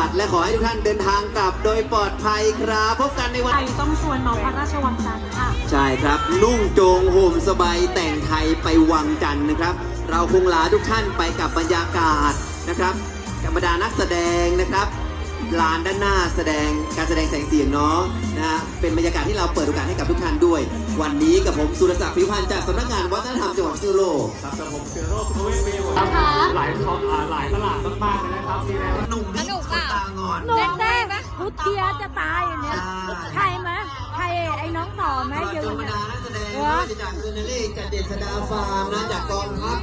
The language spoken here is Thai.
ท่านเดินทางกลับโดยปลอดภัยครับ พบกันในวัน ไทยต้องชวนน้องพระราชวังจันทร์ค่ะ ใช่ครับ นุ่งโจงห่มสบายแต่งไทยไปวังจันทร์นะครับ เราคงลาทุกท่านไปกับบรรยากาศนะครับกับบรรดานักแสดงนะครับลานด้านหน้าแสดงการแสดงแสงเสียงเนาะนะฮะเป็นบรรยากาศที่เราเปิดโอกาสให้กับทุกท่านด้วย วันนี้กับผมสุรศักดิ์ผิวพันธ์จากสำนักงานวัฒนธรรมจังหวัดพิษณุโลก ครับแต่ผมเชื้อโรคโควิดมีหมดครับหลายท้องอ่าหลายตลาดมากๆเลยนะครับที่แล้วหนุ่มนี่ เทียจะตายอย่างเนี้ยใช่ใครไหมใครไอ้น้องต่อไหมยืธรนรมเนี่ยดานักแสดงไม่ว่าจะจากเซนเนอรี่จากเจษดาฟาร์มนะจากกองทัพ